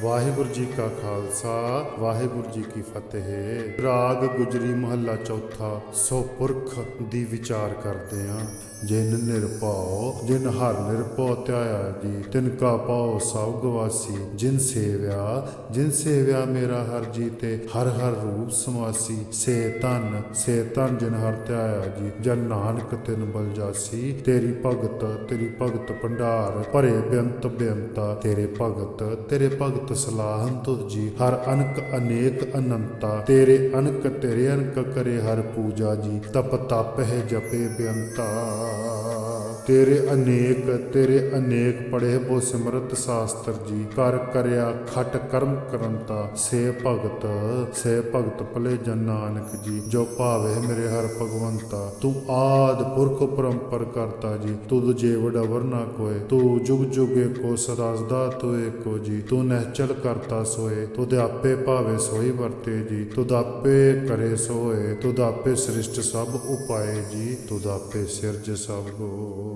ਵਾਹਿਗੁਰੂ ਜੀ ਕਾ ਖਾਲਸਾ, ਵਾਹਿਗੁਰੂ ਜੀ ਕੀ ਫਤਿਹ। ਰਾਗ ਗੁਜਰੀ ਮਹੱਲਾ ਚੌਥਾ, ਸੋ ਪੁਰਖ ਦੀ ਵਿਚਾਰ ਕਰਦੇ ਆਂ। ਜਿਨ ਨਿਰਭਉ, ਜਿਨ ਹਰ ਨਿਰਭਉ ਧਿਆਇਆ ਜੀ, ਤਿਨ ਕਾ ਪਾਉ ਸਭ ਗਵਾਸੀ ਜਿਨ ਸੇਵਿਆ ਜਿਨ ਸੇਵਿਆ ਮੇਰਾ ਹਰ ਜੀ ਤੇ ਹਰ ਹਰ ਰੂਪ ਸਮਾਸੀ, ਸੇ ਤਨ ਸੇ ਤਨ ਜਿਨ ਹਰ ਧਿਆਇਆ ਜੀ, ਜਨ ਨਾਨਕ ਤਿਨ ਬਲ ਜਾਸੀ, ਤੇਰੀ ਭਗਤ ਤੇਰੀ ਭਗਤ ਭੰਡਾਰ, ਭਰੇ ਬੇਅੰਤ ਬੇਅੰਤਾ, ਤੇਰੇ ਭਗਤ ਤੇਰੇ ਭਗਤ ਸਲਾਹਨ ਤੁਧ ਜੀ, ਹਰ ਅਨਕ ਅਨੇਕ ਅਨੰਤਾ, ਤੇਰੇ ਅਨਕ ਤੇਰੇ ਅਨਕ ਕਰੇ ਹਰ ਪੂਜਾ ਜੀ, ਤਪ ਤਪ ਹੈ ਜਪੇ ਬੇਅੰਤਾ। Oh. ਤੇਰੇ ਅਨੇਕ ਤੇਰੇ ਅਨੇਕ ਪੜੇ ਬੋ ਸਿਮਰਤ ਸ਼ਾਸਤਰ ਜੀ। ਕਰ ਕਰਿਆ ਖਟ ਕਰਮ ਕਰੰਤਾ, ਸੇ ਭਗਤ ਸੇ ਭਗਤ ਭਲੇ ਜਨ ਨਾਨਕ ਜੀ। ਜੋ ਭਾਵੇ ਮੇਰੇ ਹਰ ਭਗਵੰਤਾ, ਤੂੰ ਆਦ ਪੁਰਖ ਪਰੰਪਰ ਕਰਤਾ ਜੀ। ਤੁਧ ਜੇ ਵਡਵਰ ਨਾ ਕੋਏ, ਤੂੰ ਜੁਗ ਜੁਗੇ ਏਕੋ ਸਦਾ ਸਦਾ ਤੂੰ ਏਕੋ ਜੀ। ਤੂੰ ਨਹਿਚਲ ਕਰਤਾ ਸੋਏ, ਤੁਧ ਆਪੇ ਭਾਵੇ ਸੋਈ ਵਰਤੇ ਜੀ। ਤੁਧ ਆਪੇ ਕਰੇ ਸੋਏ, ਤੁਧ ਆਪੇ ਸ੍ਰਿਸ਼ਟ ਸਭ ਉਪਾਏ ਜੀ। ਤੁਧ ਆਪੇ ਸਿਰਜ ਸਭ ਹੋਏ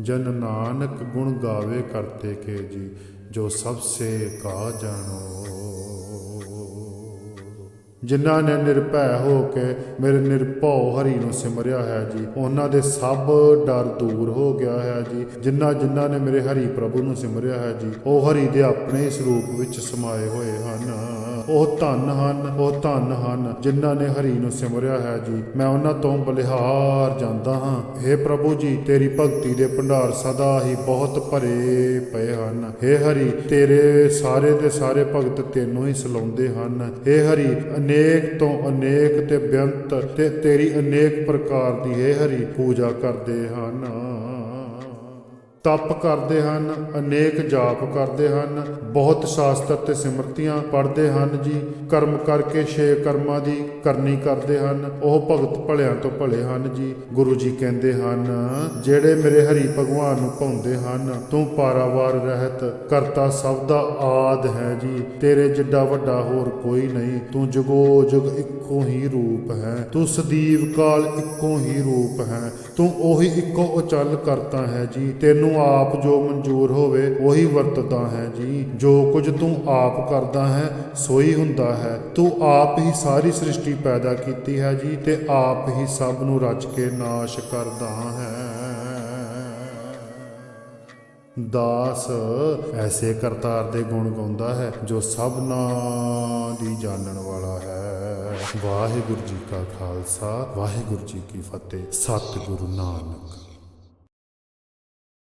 ਜਨ ਨਾਨਕ ਗੁਣ ਗਾਵੇ ਕਰਤੇ ਕੇ ਜੀ, ਜੋ ਸਭ ਸੇ ਕਾ ਜਾਣੋ। ਜਿਨ੍ਹਾਂ ਨੇ ਨਿਰਭੈ ਹੋ ਕੇ ਮੇਰੇ ਨਿਰਭਉ ਹਰੀ ਨੂੰ ਸਿਮਰਿਆ ਹੈ ਜੀ, ਉਹਨਾਂ ਦੇ ਸਭ ਡਰ ਦੂਰ ਹੋ ਗਿਆ ਹੈ ਜੀ। ਜਿਨ੍ਹਾਂ ਜਿਨ੍ਹਾਂ ਨੇ ਮੇਰੇ ਹਰੀ ਪ੍ਰਭੂ ਨੂੰ ਸਿਮਰਿਆ ਹੈ ਜੀ, ਉਹ ਹਰੀ ਦੇ ਆਪਣੇ ਸਰੂਪ ਵਿੱਚ ਸਮਾਏ ਹੋਏ ਹਨ। ਉਹ ਧੰਨ ਹਨ ਉਹ ਧੰਨ ਹਨ ਜਿਨ੍ਹਾਂ ਨੇ ਹਰੀ ਨੂੰ ਸਿਮਰਿਆ ਹੈ ਜੀ ਮੈਂ ਉਹਨਾਂ ਤੋਂ ਬਲਿਹਾਰ ਜਾਂਦਾ ਹਾਂ हे ਪ੍ਰਭੂ ਜੀ ਤੇਰੀ ਭਗਤੀ ਦੇ ਭੰਡਾਰ ਸਦਾ ਹੀ ਬਹੁਤ ਭਰੇ ਪਏ ਹਨ हे ਹਰੀ ਤੇਰੇ ਸਾਰੇ ਦੇ ਸਾਰੇ ਭਗਤ ਤੈਨੂੰ ਹੀ ਸਲਾਉਂਦੇ ਹਨ हे ਹਰੀ ਅਨੇਕ ਤੋਂ ਅਨੇਕ ਤੇ ਬੇਅੰਤ ਤੇ ਤੇਰੀ ਅਨੇਕ ਪ੍ਰਕਾਰ ਦੀ हे ਹਰੀ ਪੂਜਾ ਕਰਦੇ ਹਨ ਤਪ ਕਰਦੇ ਹਨ, ਅਨੇਕ ਜਾਪ ਕਰਦੇ ਹਨ, ਬਹੁਤ ਸ਼ਾਸਤਰ ਤੇ ਸਿਮਰਤੀਆਂ ਪੜ੍ਹਦੇ ਹਨ ਜੀ। ਕਰਮ ਕਰਕੇ ਛੇ ਕਰਮਾਂ ਦੀ ਕਰਨੀ ਕਰਦੇ ਹਨ, ਉਹ ਭਗਤ ਭਲਿਆਂ ਤੋਂ ਭਲੇ ਹਨ ਜੀ। ਗੁਰੂ ਜੀ ਕਹਿੰਦੇ ਹਨ, ਜਿਹੜੇ ਮੇਰੇ ਹਰੀ ਭਗਵਾਨ ਨੂੰ ਭਾਉਂਦੇ ਹਨ, ਤੂੰ ਪਾਰਾਵਾਰ ਰਹਿਤ, ਕਰਤਾ ਸਭ ਦਾ ਆਦ ਹੈ ਜੀ। ਤੇਰੇ ਜਿੱਡਾ ਵੱਡਾ ਹੋਰ ਕੋਈ ਨਹੀਂ, ਤੂੰ ਜੁਗੋ ਜੁਗ ਇੱਕੋ ਹੀ ਰੂਪ ਹੈ। ਤੂੰ ਸਦੀਵ ਕਾਲ ਇੱਕੋ ਹੀ ਰੂਪ ਹੈ। ਤੂੰ ਉਹੀ ਇੱਕੋ ਉਚਲ ਕਰਤਾ ਹੈ ਜੀ। ਤੈਨੂੰ ਆਪ ਜੋ ਮਨਜ਼ੂਰ ਹੋਵੇ, ਉਹੀ ਵਰਤਦਾ ਹੈ ਜੀ। ਜੋ ਕੁਝ ਤੂੰ ਆਪ ਕਰਦਾ ਹੈ, ਸੋਈ ਹੁੰਦਾ ਹੈ। ਤੂੰ ਆਪ ਹੀ ਸਾਰੀ ਸ੍ਰਿਸ਼ਟੀ ਪੈਦਾ ਕੀਤੀ ਹੈ ਜੀ ਤੇ ਆਪ ਹੀ ਸਭ ਨੂੰ ਰਚ ਕੇ ਨਾਸ਼ ਕਰਦਾ ਹੈ। ਦਾਸ ਐਸੇ ਕਰਤਾਰ ਦੇ ਗੁਣ ਗਾਉਂਦਾ ਹੈ, ਜੋ ਸਭਨਾ ਦੀ ਜਾਣਨ ਵਾਲਾ ਹੈ। ਵਾਹਿਗੁਰੂ ਜੀ ਕਾ ਖਾਲਸਾ, ਵਾਹਿਗੁਰੂ ਜੀ ਕੀ ਫਤਿਹ। ਸਤਿਗੁਰੂ ਨਾਨਕ।